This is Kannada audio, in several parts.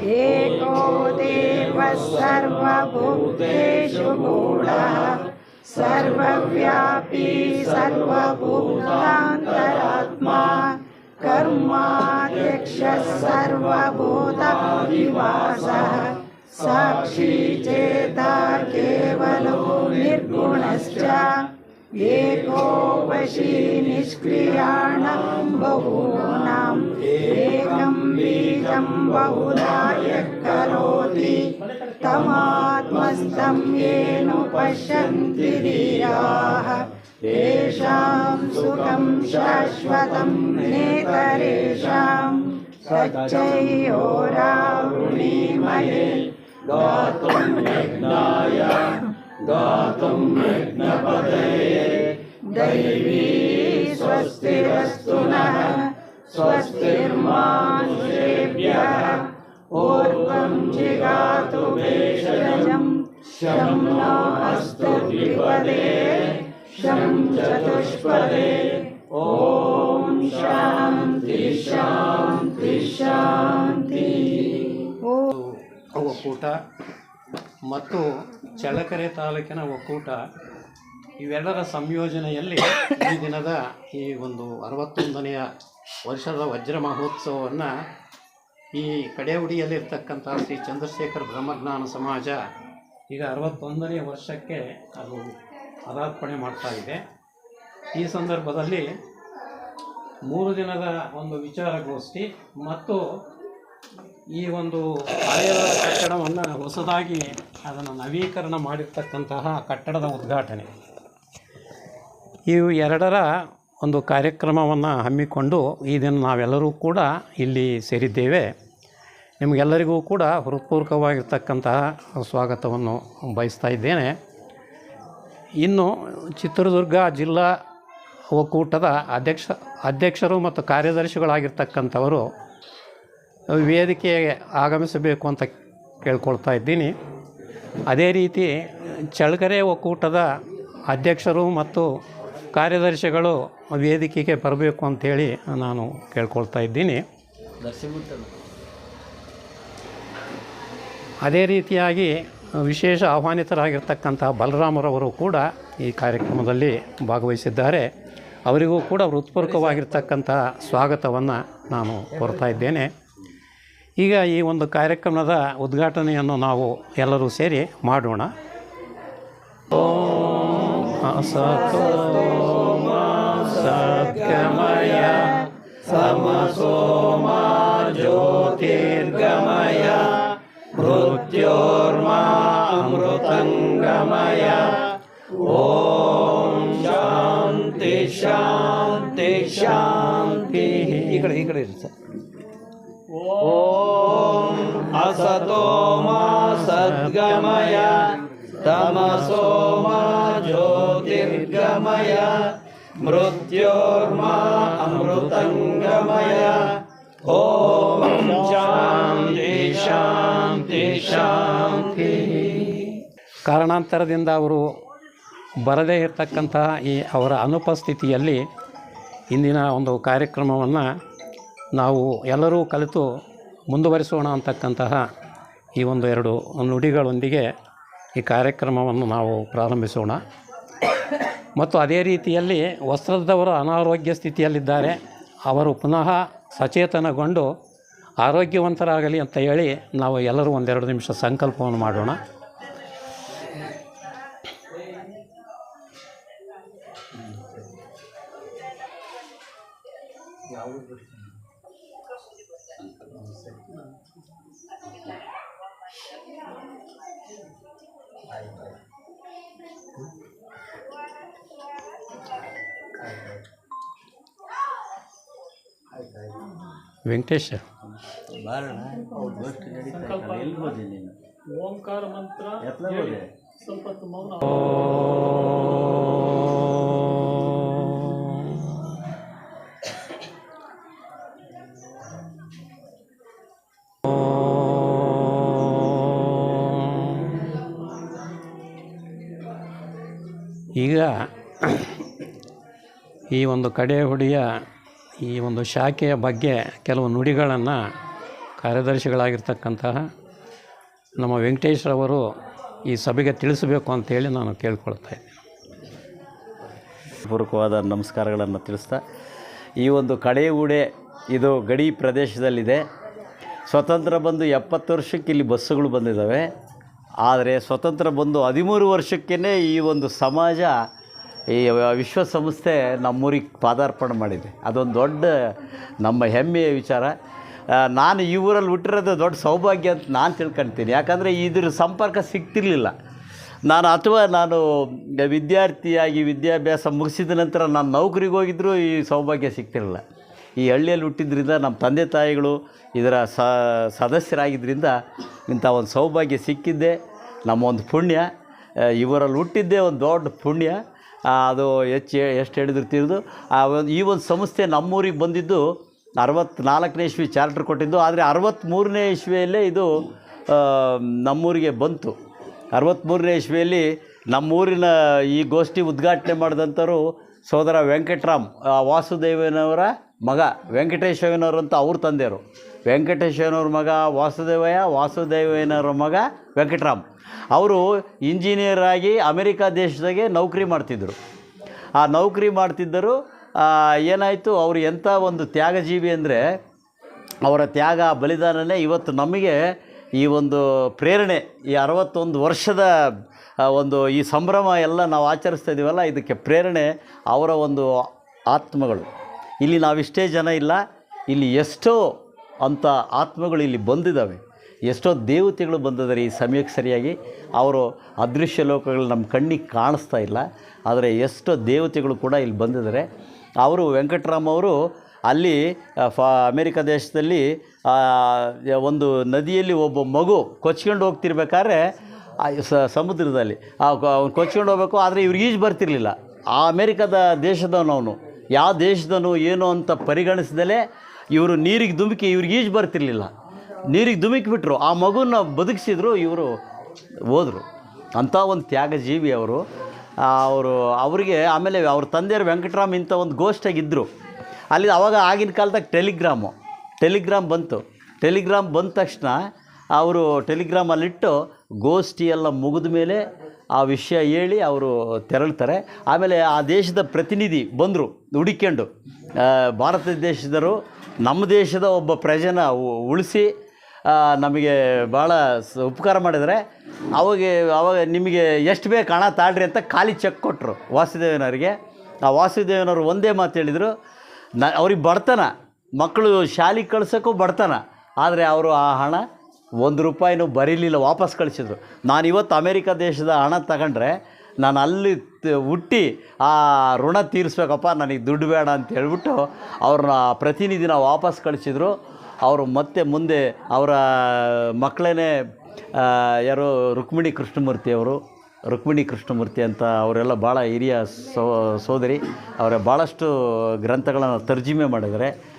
एको देवः सर्वभूतेषु गूढः सर्वव्यापी सर्वभूतान्तरात्मा कर्माध्यक्षः सर्वभूतादिवासः साक्षी चेता केवलो निर्गुणश्च। एको वशी निष्क्रियाणां बहूनाम् एकं बीजं बहुलाय करोति। तमात्मस्थं येन पश्यन्ति धीराः तेषां सुखं शाश्वतं नेतरेषां। सच्चैयोरावृणीमये गातुं गातुम् दैवी स्वस्तिरस्तु नः स्वस्तिर्मानुषेभ्यः। पूर्वं जिगातु भेषजम् शं नो अस्तु द्विपदे शं चतुष्पदे। ॐ शान्ति शान्ति शान्ति। ओ कोटा ಮತ್ತು ಚಳ್ಳಕೆರೆ ತಾಲೂಕಿನ ಒಕ್ಕೂಟ, ಇವೆಲ್ಲರ ಸಂಯೋಜನೆಯಲ್ಲಿ ಈ ದಿನದ ಈ ಒಂದು ಅರವತ್ತೊಂದನೆಯ ವರ್ಷದ ವಜ್ರ ಮಹೋತ್ಸವವನ್ನು ಈ ಕಡೆಹುಡಿಯಲ್ಲಿರ್ತಕ್ಕಂಥ ಶ್ರೀ ಚಂದ್ರಶೇಖರ್ ಬ್ರಹ್ಮಜ್ಞಾನ ಸಮಾಜ ಈಗ ಅರವತ್ತೊಂದನೆಯ ವರ್ಷಕ್ಕೆ ಅದು ಪದಾರ್ಪಣೆ ಮಾಡ್ತಾ ಇದೆ. ಈ ಸಂದರ್ಭದಲ್ಲಿ ಮೂರು ದಿನದ ಒಂದು ವಿಚಾರಗೋಷ್ಠಿ ಮತ್ತು ಈ ಒಂದು ಹಳೆಯ ಕಟ್ಟಡವನ್ನು ಹೊಸದಾಗಿ ಅದನ್ನು ನವೀಕರಣ ಮಾಡಿರ್ತಕ್ಕಂತಹ ಕಟ್ಟಡದ ಉದ್ಘಾಟನೆ. ಇವು ಎರಡರ ಒಂದು ಕಾರ್ಯಕ್ರಮವನ್ನು ಹಮ್ಮಿಕೊಂಡು ಈ ನಾವೆಲ್ಲರೂ ಕೂಡ ಇಲ್ಲಿ ಸೇರಿದ್ದೇವೆ. ನಿಮಗೆಲ್ಲರಿಗೂ ಕೂಡ ಹೃತ್ಪೂರ್ವಕವಾಗಿರ್ತಕ್ಕಂತಹ ಸ್ವಾಗತವನ್ನು ಬಯಸ್ತಾ ಇದ್ದೇನೆ. ಇನ್ನು ಚಿತ್ರದುರ್ಗ ಜಿಲ್ಲಾ ಒಕ್ಕೂಟದ ಅಧ್ಯಕ್ಷ, ಅಧ್ಯಕ್ಷರು ಮತ್ತು ಕಾರ್ಯದರ್ಶಿಗಳಾಗಿರ್ತಕ್ಕಂಥವರು ವೇದಿಕೆಗೆ ಆಗಮಿಸಬೇಕು ಅಂತ ಕೇಳ್ಕೊಳ್ತಾ ಇದ್ದೀನಿ. ಅದೇ ರೀತಿ ಚಳ್ಳಕೆರೆ ಒಕ್ಕೂಟದ ಅಧ್ಯಕ್ಷರು ಮತ್ತು ಕಾರ್ಯದರ್ಶಿಗಳು ವೇದಿಕೆಗೆ ಬರಬೇಕು ಅಂಥೇಳಿ ನಾನು ಕೇಳ್ಕೊಳ್ತಾ ಇದ್ದೀನಿ. ಅದೇ ರೀತಿಯಾಗಿ ವಿಶೇಷ ಆಹ್ವಾನಿತರಾಗಿರ್ತಕ್ಕಂಥ ಬಲರಾಮರವರು ಕೂಡ ಈ ಕಾರ್ಯಕ್ರಮದಲ್ಲಿ ಭಾಗವಹಿಸಿದ್ದಾರೆ. ಅವರಿಗೂ ಕೂಡ ಹೃತ್ಪೂರ್ವಕವಾಗಿರ್ತಕ್ಕಂಥ ಸ್ವಾಗತವನ್ನು ನಾನು ಕೋರ್ತಾ ಇದ್ದೇನೆ. ಈಗ ಈ ಒಂದು ಕಾರ್ಯಕ್ರಮದ ಉದ್ಘಾಟನೆಯನ್ನು ನಾವು ಎಲ್ಲರೂ ಸೇರಿ ಮಾಡೋಣ. ಸತ್ಯಮಯ, ಸಮಸೋಮ ಜ್ಯೋತಿರ್ಗಮಯ, ಮೃತ್ಯೋರ್ಮಾ ಅಮೃತಂಗಮಯ. ಓಂ ಶಾಂತಿ ಶಾಂತಿ ಶಾಂತಿ. ಈ ಕಡೆ ಈ ಕಡೆ ಇರಿ असतो मा सद्गमय तमसो मा ज्योतिर्गमय मृत्योर्मा अमृतङ्गमय ॐ शान्ति शान्ति शान्ति ಕಾರಣಾಂತರದಿಂದ ಅವರು ಬರದೇ ಇರತಕ್ಕಂತಹ ಈ ಅವರ ಅನುಪಸ್ಥಿತಿಯಲ್ಲಿ ಇಂದಿನ ಒಂದು ಕಾರ್ಯಕ್ರಮವನ್ನು ನಾವು ಎಲ್ಲರೂ ಕಲಿತು ಮುಂದುವರಿಸೋಣ ಅಂತಕ್ಕಂತಹ ಈ ಒಂದು ಎರಡು ನುಡಿಗಳೊಂದಿಗೆ ಈ ಕಾರ್ಯಕ್ರಮವನ್ನು ನಾವು ಪ್ರಾರಂಭಿಸೋಣ. ಮತ್ತು ಅದೇ ರೀತಿಯಲ್ಲಿ ವಸ್ತ್ರದವರು ಅನಾರೋಗ್ಯ ಸ್ಥಿತಿಯಲ್ಲಿದ್ದಾರೆ. ಅವರು ಪುನಃ ಸಚೇತನಗೊಂಡು ಆರೋಗ್ಯವಂತರಾಗಲಿ ಅಂತ ಹೇಳಿ ನಾವು ಎಲ್ಲರೂ ಒಂದೆರಡು ನಿಮಿಷ ಸಂಕಲ್ಪವನ್ನು ಮಾಡೋಣ. ವೆಂಕಟೇಶ್. ಓಂಕಾರ ಮಂತ್ರ. ಸ್ವಲ್ಪ ಮೌನ. ಈಗ ಈ ಒಂದು ಕಡೆ ಹುಡಿಯ ಈ ಒಂದು ಶಾಖೆಯ ಬಗ್ಗೆ ಕೆಲವು ನುಡಿಗಳನ್ನು ಕಾರ್ಯದರ್ಶಿಗಳಾಗಿರ್ತಕ್ಕಂತಹ ನಮ್ಮ ವೆಂಕಟೇಶ್ರವರು ಈ ಸಭೆಗೆ ತಿಳಿಸಬೇಕು ಅಂತೇಳಿ ನಾನು ಕೇಳ್ಕೊಳ್ತಾ ಇದ್ದೀನಿ ಪೂರ್ವಕವಾದ ನಮಸ್ಕಾರಗಳನ್ನು ತಿಳಿಸ್ತಾ, ಈ ಒಂದು ಕಡೆಯೂಡೆ ಇದು ಗಡಿ ಪ್ರದೇಶದಲ್ಲಿದೆ. ಸ್ವತಂತ್ರ ಬಂದು ಎಪ್ಪತ್ತು ವರ್ಷಕ್ಕೆ ಇಲ್ಲಿ ಬಸ್ಸುಗಳು ಬಂದಿದ್ದಾವೆ. ಆದರೆ ಸ್ವತಂತ್ರ ಬಂದು ಹದಿಮೂರು ವರ್ಷಕ್ಕೇ ಈ ಒಂದು ಸಮಾಜ ಈ ವಿಶ್ವಸಂಸ್ಥೆ ನಮ್ಮೂರಿಗೆ ಪಾದಾರ್ಪಣೆ ಮಾಡಿದೆ. ಅದೊಂದು ದೊಡ್ಡ ನಮ್ಮ ಹೆಮ್ಮೆಯ ವಿಚಾರ. ನಾನು ಈ ಊರಲ್ಲಿ ಹುಟ್ಟಿರೋದು ದೊಡ್ಡ ಸೌಭಾಗ್ಯ ಅಂತ ನಾನು ತಿಳ್ಕೊಳ್ತೀನಿ ಯಾಕಂದರೆ ಇದ್ರ ಸಂಪರ್ಕ ಸಿಗ್ತಿರ್ಲಿಲ್ಲ. ನಾನು ಅಥವಾ ನಾನು ವಿದ್ಯಾರ್ಥಿಯಾಗಿ ವಿದ್ಯಾಭ್ಯಾಸ ಮುಗಿಸಿದ ನಂತರ ನಾನು ನೌಕರಿಗೆ ಹೋಗಿದ್ದರೂ ಈ ಸೌಭಾಗ್ಯ ಸಿಗ್ತಿರಲಿಲ್ಲ. ಈ ಹಳ್ಳಿಯಲ್ಲಿ ಹುಟ್ಟಿದ್ರಿಂದ ನಮ್ಮ ತಂದೆ ತಾಯಿಗಳು ಇದರ ಸದಸ್ಯರಾಗಿದ್ದರಿಂದ ಇಂಥ ಒಂದು ಸೌಭಾಗ್ಯ ಸಿಕ್ಕಿದ್ದೆ. ನಮ್ಮ ಒಂದು ಪುಣ್ಯ. ಇವರಲ್ಲಿ ಹುಟ್ಟಿದ್ದೇ ಒಂದು ದೊಡ್ಡ ಪುಣ್ಯ. ಅದು ಹೆಚ್ಚು ಎಷ್ಟು ಹೇಳಿದ್ರು ಆ ಒಂದು ಈ ಒಂದು ಸಂಸ್ಥೆ ನಮ್ಮೂರಿಗೆ ಬಂದಿದ್ದು ಅರವತ್ತ್ನಾಲ್ಕನೇ ಇಸ್ವಿ ಚಾರ್ಟರ್ ಕೊಟ್ಟಿದ್ದು, ಆದರೆ ಅರವತ್ತ್ಮೂರನೇ ಇಸ್ವಿಯಲ್ಲೇ ಇದು ನಮ್ಮೂರಿಗೆ ಬಂತು. ಅರವತ್ತ್ಮೂರನೇ ಇಸ್ವಿಯಲ್ಲಿ ನಮ್ಮೂರಿನ ಈ ಗೋಷ್ಠಿ ಉದ್ಘಾಟನೆ ಮಾಡಿದಂಥವ್ರು ಸೋದರ ವೆಂಕಟರಾಮ್ ವಾಸುದೇವನವರ ಮಗ ವೆಂಕಟೇಶಯ್ಯನವರು ಅಂತ ಅವ್ರ ತಂದೆಯರು ವೆಂಕಟೇಶಯ್ಯನವ್ರ ಮಗ ವಾಸುದೇವಯ್ಯ, ವಾಸುದೇವಯ್ಯನವ್ರ ಮಗ ವೆಂಕಟರಾಮ್. ಅವರು ಇಂಜಿನಿಯರ್ ಆಗಿ ಅಮೆರಿಕ ದೇಶದಾಗೆ ನೌಕರಿ ಮಾಡ್ತಿದ್ದರು. ಆ ನೌಕರಿ ಮಾಡ್ತಿದ್ದರು ಏನಾಯಿತು, ಅವರು ಎಂಥ ಒಂದು ತ್ಯಾಗಜೀವಿ ಅಂದರೆ, ಅವರ ತ್ಯಾಗ, ಬಲಿದಾನನೇ ಇವತ್ತು ನಮಗೆ ಈ ಒಂದು ಪ್ರೇರಣೆ, ಈ ಅರವತ್ತೊಂದು ವರ್ಷದ ಒಂದು ಈ ಸಂಭ್ರಮ ಎಲ್ಲ ನಾವು ಆಚರಿಸ್ತಾ ಇದ್ದೀವಲ್ಲ ಇದಕ್ಕೆ ಪ್ರೇರಣೆ ಅವರ ಒಂದು ಆತ್ಮಗಳು. ಇಲ್ಲಿ ನಾವಿಷ್ಟೇ ಜನ ಇಲ್ಲ, ಇಲ್ಲಿ ಎಷ್ಟೋ ಅಂಥ ಆತ್ಮಗಳು ಇಲ್ಲಿ ಬಂದಿದ್ದಾವೆ. ಎಷ್ಟೋ ದೇವತೆಗಳು ಬಂದಿದ್ದಾರೆ ಈ ಸಮಯಕ್ಕೆ ಸರಿಯಾಗಿ. ಅವರು ಅದೃಶ್ಯ ಲೋಕಗಳು ನಮ್ಮ ಕಣ್ಣಿಗೆ ಕಾಣಿಸ್ತಾ ಇಲ್ಲ, ಆದರೆ ಎಷ್ಟೋ ದೇವತೆಗಳು ಕೂಡ ಇಲ್ಲಿ ಬಂದಿದ್ದಾರೆ. ಅವರು ವೆಂಕಟರಾಮ್ ಅವರು ಅಲ್ಲಿ ಫಾ, ಅಮೇರಿಕ ದೇಶದಲ್ಲಿ ಒಂದು ನದಿಯಲ್ಲಿ ಒಬ್ಬ ಮಗು ಕೊಚ್ಕೊಂಡು ಹೋಗ್ತಿರ್ಬೇಕಾದ್ರೆ ಸಮುದ್ರದಲ್ಲಿ. ಕೊಚ್ಕೊಂಡು ಹೋಗ್ಬೇಕು, ಆದರೆ ಇವ್ರಿಗೆ ಈಜು ಬರ್ತಿರ್ಲಿಲ್ಲ. ಆ ಅಮೇರಿಕದ ದೇಶದವನು ಅವನು ಯಾವ ದೇಶದನು ಏನು ಅಂತ ಪರಿಗಣಿಸ್ದಲೇ ಇವರು ನೀರಿಗೆ ಧುಮುಕಿ, ಇವ್ರಿಗೆ ಈಜು ಬರ್ತಿರ್ಲಿಲ್ಲ. ನೀರಿಗೆ ಧುಮುಕಿಬಿಟ್ರು ಆ ಮಗುನ ಬದುಕಿಸಿದ್ರು, ಇವರು ಹೋದರು. ಅಂಥ ಒಂದು ತ್ಯಾಗಜೀವಿ ಅವರು. ಅವರು, ಅವರಿಗೆ ಆಮೇಲೆ ಅವ್ರ ತಂದೆಯವರು ವೆಂಕಟರಾಮ್ ಇಂಥ ಒಂದು ಗೋಷ್ಠಿಯಾಗಿದ್ದರು ಅಲ್ಲಿ ಅವಾಗ ಆಗಿನ ಕಾಲದಾಗ ಟೆಲಿಗ್ರಾಮು. ಟೆಲಿಗ್ರಾಮ್ ಬಂತು. ಟೆಲಿಗ್ರಾಮ್ ಬಂದ ತಕ್ಷಣ ಅವರು ಟೆಲಿಗ್ರಾಮಲ್ಲಿಟ್ಟು ಗೋಷ್ಠಿ ಎಲ್ಲ ಮುಗಿದ ಮೇಲೆ ಆ ವಿಷಯ ಹೇಳಿ ಅವರು ತೆರಳ್ತಾರೆ. ಆಮೇಲೆ ಆ ದೇಶದ ಪ್ರತಿನಿಧಿ ಬಂದರು ಹುಡುಕೊಂಡು ಭಾರತ ದೇಶದವರು ನಮ್ಮ ದೇಶದ ಒಬ್ಬ ಪ್ರಜೆನ ಉಳಿಸಿ ನಮಗೆ ಭಾಳ ಉಪಕಾರ ಮಾಡಿದರೆ, ಅವಾಗ ಅವಾಗ ನಿಮಗೆ ಎಷ್ಟು ಬೇಕು ಹಣ ತಾಳ್ರಿ ಅಂತ ಖಾಲಿ ಚೆಕ್ ಕೊಟ್ಟರು ವಾಸುದೇವನವರಿಗೆ. ಆ ವಾಸುದೇವನವರು ಒಂದೇ ಮಾತು ಹೇಳಿದರು, ನ, ಅವ್ರಿಗೆ ಬಡತನ, ಮಕ್ಕಳು ಶಾಲೆಗೆ ಕಳ್ಸೋಕ್ಕೂ ಬಡತನ, ಆದರೆ ಅವರು ಆ ಹಣ ಒಂದು ರೂಪಾಯಿನೂ ಬರೀಲಿಲ್ಲ, ವಾಪಸ್ ಕಳಿಸಿದ್ರು. ನಾನು ಇವತ್ತು ಅಮೇರಿಕ ದೇಶದ ಹಣ ತಗೊಂಡ್ರೆ ನಾನು ಅಲ್ಲಿ ಹುಟ್ಟಿ ಆ ಋಣ ತೀರಿಸ್ಬೇಕಪ್ಪ, ನನಗೆ ದುಡ್ಡು ಬೇಡ ಅಂತ ಹೇಳ್ಬಿಟ್ಟು ಅವ್ರನ್ನ ಪ್ರತಿನಿಧಿನ ವಾಪಸ್ ಕಳಿಸಿದ್ರು. ಅವರು ಮತ್ತೆ ಮುಂದೆ ಅವರ ಮಕ್ಕಳೇ ಯಾರು ರುಕ್ಮಿಣಿ ಕೃಷ್ಣಮೂರ್ತಿ ಅವರು, ರುಕ್ಮಿಣಿ ಕೃಷ್ಣಮೂರ್ತಿ ಅಂತ ಅವರೆಲ್ಲ ಭಾಳ ಹಿರಿಯ ಸೋ, ಸೋದರಿ, ಅವರ ಭಾಳಷ್ಟು ಗ್ರಂಥಗಳನ್ನು ತರ್ಜಿಮೆ ಮಾಡಿದ್ದಾರೆ.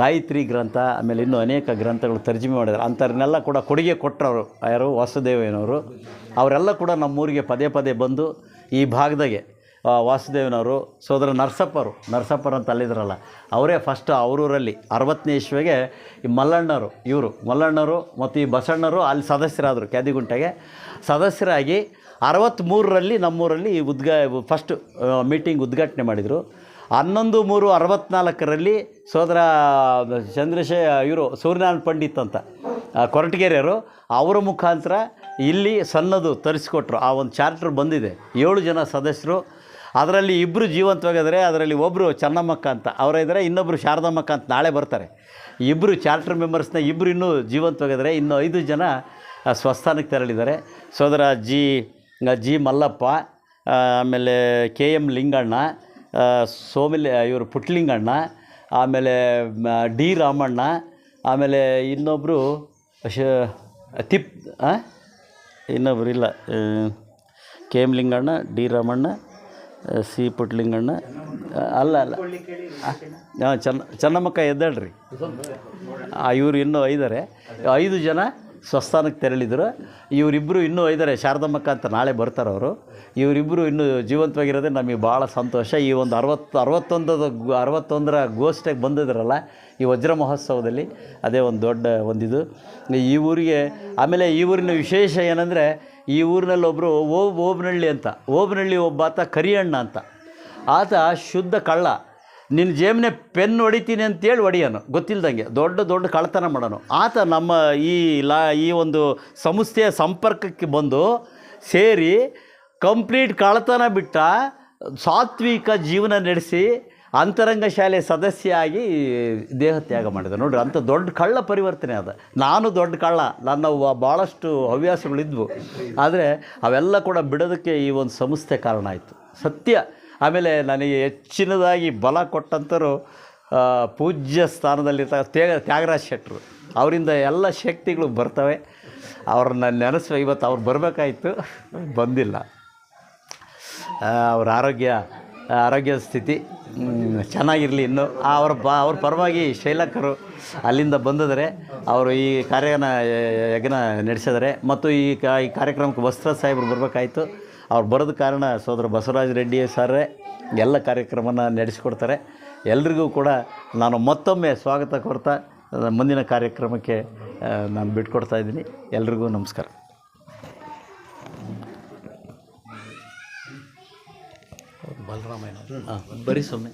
ಗಾಯತ್ರಿ ಗ್ರಂಥ, ಆಮೇಲೆ ಇನ್ನೂ ಅನೇಕ ಗ್ರಂಥಗಳು ತರ್ಜುಮೆ ಮಾಡಿದ್ದಾರೆ. ಅಂಥವ್ರನ್ನೆಲ್ಲ ಕೂಡ ಕೊಡುಗೆ ಕೊಟ್ಟರು ಯಾರು? ವಾಸುದೇವಯ್ಯನವರು. ಅವರೆಲ್ಲ ಕೂಡ ನಮ್ಮೂರಿಗೆ ಪದೇ ಪದೇ ಬಂದು ಈ ಭಾಗದಾಗೆ ವಾಸುದೇವನವರು, ಸೋದರ ನರಸಪ್ಪರು ನರಸಪ್ಪರು ಅಂತ ಅಲ್ಲಿದ್ರಲ್ಲ, ಅವರೇ ಫಸ್ಟ್ ಅವರೂರಲ್ಲಿ, ಅರವತ್ತನೇ ಇಶ್ವೆಗೆ ಈ ಮಲ್ಲಣ್ಣರು, ಇವರು ಮಲ್ಲಣ್ಣರು ಮತ್ತು ಈ ಬಸಣ್ಣರು ಅಲ್ಲಿ ಸದಸ್ಯರಾದರು ಕ್ಯಾದಿಗುಂಟೆಗೆ. ಸದಸ್ಯರಾಗಿ ಅರವತ್ತ್ಮೂರರಲ್ಲಿ ನಮ್ಮೂರಲ್ಲಿ ಈ ಉದ್ಘಾ ಫಸ್ಟ್ ಮೀಟಿಂಗ್ ಉದ್ಘಾಟನೆ ಮಾಡಿದರು. ಹನ್ನೊಂದು ಮೂರು ಅರವತ್ನಾಲ್ಕರಲ್ಲಿ ಸೋದರ ಚಂದ್ರಶೇ, ಇವರು ಸೂರ್ಯನಾರಾಯಣ ಪಂಡಿತ್ ಅಂತ ಕೊರಟಗೆರೆಯವರು, ಅವರ ಮುಖಾಂತರ ಇಲ್ಲಿ ಸಣ್ಣದು ತರಿಸ್ಕೊಟ್ರು. ಆ ಒಂದು ಚಾರ್ಟರ್ ಬಂದಿದೆ. ಏಳು ಜನ ಸದಸ್ಯರು. ಅದರಲ್ಲಿ ಇಬ್ಬರು ಜೀವಂತವಾಗಿದ್ದಾರೆ. ಅದರಲ್ಲಿ ಒಬ್ಬರು ಚನ್ನಮ್ಮಕ್ಕ ಅಂತ. ಅವರಿದ್ದಾರೆ ಇನ್ನೊಬ್ಬರು ಶಾರದಮ್ಮಕ್ಕ ಅಂತ ನಾಳೆ ಬರ್ತಾರೆ. ಇಬ್ಬರು ಚಾರ್ಟರ್ ಮೆಂಬರ್ಸ್ನ ಇಬ್ಬರು ಇನ್ನೂ ಜೀವಂತವಾಗಿದ್ದಾರೆ. ಇನ್ನು ಐದು ಜನ ಸ್ವಸ್ಥಾನಕ್ಕೆ ತೆರಳಿದ್ದಾರೆ. ಸೋದರ ಜಿ ಜಿ ಮಲ್ಲಪ್ಪ ಆಮೇಲೆ ಕೆ ಎಂ ಲಿಂಗಣ್ಣ ಸೋಮಿಲಿ, ಇವರು ಪುಟ್ಲಿಂಗಣ್ಣ, ಆಮೇಲೆ ಡಿ ರಾಮಣ್ಣ, ಆಮೇಲೆ ಇನ್ನೊಬ್ಬರು ಶ, ತಿಪ್ ಇನ್ನೊಬ್ಬರು ಇಲ್ಲ K M Linganna D Ramanna C Putlinganna ಅಲ್ಲ ಅಲ್ಲ. ಹಾಂ ಚೆನ್ನ, ಚೆನ್ನಮ್ಮಕ್ಕ ಎದ್ದಾಳ್ರಿ. ಇವರು ಇನ್ನೂ ಐದಾರೆ. ಐದು ಜನ ಸ್ವಸ್ಥಾನಕ್ಕೆ ತೆರಳಿದ್ರು. ಇವರಿಬ್ಬರು ಇನ್ನೂ ಇದ್ದಾರೆ ಶಾರದಮ್ಮಕ್ಕ ಅಂತ ನಾಳೆ ಬರ್ತಾರೆ ಅವರು. ಇವರಿಬ್ಬರು ಇನ್ನೂ ಜೀವಂತವಾಗಿರೋದೇ ನಮಗೆ ಭಾಳ ಸಂತೋಷ. ಈ ಒಂದು ಅರವತ್ತು, ಅರವತ್ತೊಂದು, ಅರವತ್ತೊಂದರ ಗೋಷ್ಠಿಗೆ ಬಂದಿದ್ರಲ್ಲ, ಈ ವಜ್ರ ಮಹೋತ್ಸವದಲ್ಲಿ, ಅದೇ ಒಂದು ದೊಡ್ಡ ಒಂದಿದು. ಈ ಊರಿಗೆ, ಆಮೇಲೆ ಈ ಊರಿನ ವಿಶೇಷ ಏನಂದರೆ, ಈ ಊರಿನಲ್ಲಿ ಒಬ್ಬರು ಓಬ್ ಓಬನಹಳ್ಳಿ ಅಂತ ಓಬನಹಳ್ಳಿ ಒಬ್ಬ ಆತ ಕರಿಯಣ್ಣ ಅಂತ. ಆತ ಶುದ್ಧ ಕಳ್ಳ. ನಿನ್ನ ಜೇಮ್ನೆ ಪೆನ್ ಹೊಡಿತೀನಿ ಅಂತೇಳಿ ಹೊಡಿಯೋನು. ಗೊತ್ತಿಲ್ದಂಗೆ. ದೊಡ್ಡ ದೊಡ್ಡ ಕಳ್ಳತನ ಮಾಡೋನು. ಆತ ನಮ್ಮ ಈ ಲಾ, ಈ ಒಂದು ಸಂಸ್ಥೆಯ ಸಂಪರ್ಕಕ್ಕೆ ಬಂದು ಸೇರಿ ಕಂಪ್ಲೀಟ್ ಕಳ್ಳತನ ಬಿಟ್ಟ ಸಾತ್ವಿಕ ಜೀವನ ನಡೆಸಿ ಅಂತರಂಗ ಶಾಲೆ ಆಗಿ ದೇಹತ್ಯಾಗ ಮಾಡಿದ. ನೋಡ್ರಿ, ಅಂಥ ದೊಡ್ಡ ಕಳ್ಳ ಪರಿವರ್ತನೆ ಅದ. ನಾನು ದೊಡ್ಡ ಕಳ್ಳ. ನನ್ನ ಭಾಳಷ್ಟು ಹವ್ಯಾಸಗಳಿದ್ವು. ಆದರೆ ಅವೆಲ್ಲ ಕೂಡ ಬಿಡೋದಕ್ಕೆ ಈ ಒಂದು ಸಂಸ್ಥೆ ಕಾರಣ ಆಯಿತು. ಸತ್ಯ. ಆಮೇಲೆ ನನಗೆ ಹೆಚ್ಚಿನದಾಗಿ ಬಲ ಕೊಟ್ಟಂಥರು ಪೂಜ್ಯ ಸ್ಥಾನದಲ್ಲಿರ್ತ ತ್ಯಾಗ, ತ್ಯಾಗರಾಜ್ ಶೆಟ್ಟರು ಅವರಿಂದ ಎಲ್ಲ ಶಕ್ತಿಗಳು ಬರ್ತವೆ. ಅವ್ರನ್ನ ನೆನೆಸ ಇವತ್ತು ಅವ್ರು ಬರಬೇಕಾಯ್ತು, ಬಂದಿಲ್ಲ. ಅವ್ರ ಆರೋಗ್ಯ ಆರೋಗ್ಯ ಸ್ಥಿತಿ ಚೆನ್ನಾಗಿರಲಿ ಇನ್ನು. ಅವ್ರ ಬ, ಅವ್ರ ಪರವಾಗಿ ಶೈಲಕರು ಅಲ್ಲಿಂದ ಬಂದಿದ್ದಾರೆ. ಅವರು ಈ ಕಾರ್ಯನ, ಯಜ್ಞ ನಡೆಸಿದ್ದಾರೆ. ಮತ್ತು ಈ ಈ ಕಾರ್ಯಕ್ರಮಕ್ಕೆ ವಸ್ತ್ರ ಸಾಹೇಬರು ಬರಬೇಕಾಯಿತು. ಅವ್ರು ಬರೋದ ಕಾರಣ ಸೋದರ ಬಸವರಾಜ ರೆಡ್ಡಿ ಸರ್ರೇ ಎಲ್ಲ ಕಾರ್ಯಕ್ರಮನ ನಡೆಸಿಕೊಡ್ತಾರೆ. ಎಲ್ರಿಗೂ ಕೂಡ ನಾನು ಮತ್ತೊಮ್ಮೆ ಸ್ವಾಗತ ಕೊಡ್ತಾ ಮುಂದಿನ ಕಾರ್ಯಕ್ರಮಕ್ಕೆ ನಾನು ಬಿಟ್ಕೊಡ್ತಾ ಇದ್ದೀನಿ. ಎಲ್ರಿಗೂ ನಮಸ್ಕಾರ. ಬಲರಾಮಯ್ಯ. ಹಾಂ. ಬರೀ ಸೊಮ್ಮೆ